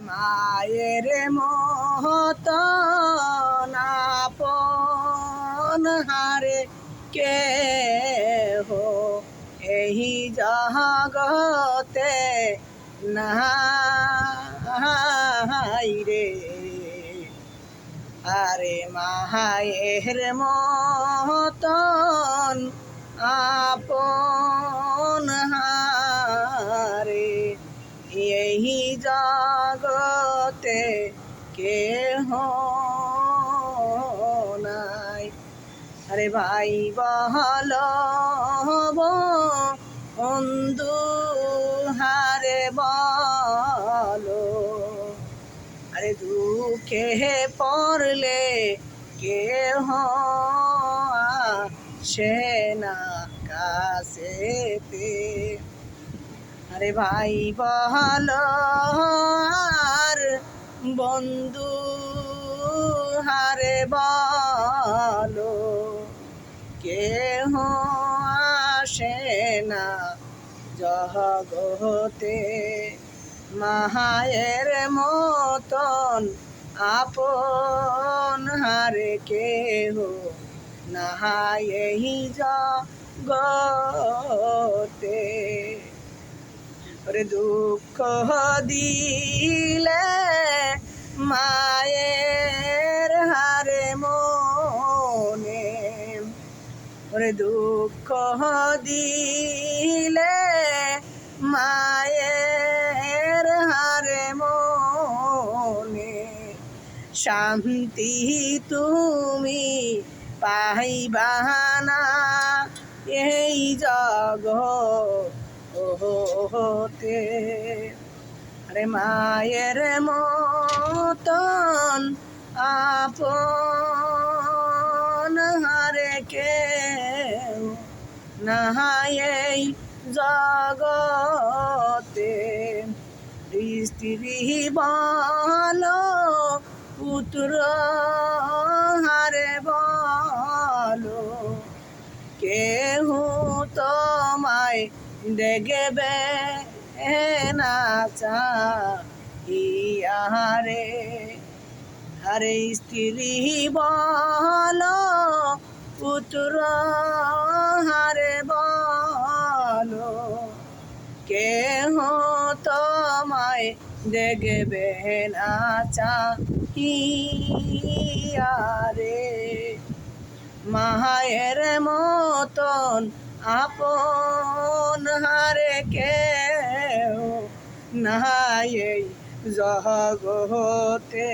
মায়ের নাপন হারে কে হো এই জগতে নাই রে। আরে মায়ের মতন আপন এই জগতে কেহ নাই। আরে ভাই, বহল বন্ধু হারে বলো। আরে দুঃখে পড়লে কেহ সে না কাছেতে। আরে ভাই বহল আর বন্ধু হারে বলো, কেহ আসে না জগতে। মাহায়ের মতন আপন হারে কেহ নাহাই জগতে। ওরে দুঃখ দিলে মায়ের হারে মনে। ওরে দুঃখ দিলে মায়ের হারে মনে। শান্তি তুমি পাইবানা এই জগতে আরে মায়ের মতন আপন হারে কেউ নাহাই এই জগতে। স্ত্রী বলো, পুত্র হারে বলো, কেহ দেখবে না চাহিয়ারে। আরে স্ত্রী বলো, পুত্র হারে বলো, কেহ তোমায় দেখবে না চাহিয়ারে। মায়ের মতন আপন হারে কেউ নাই জগতে।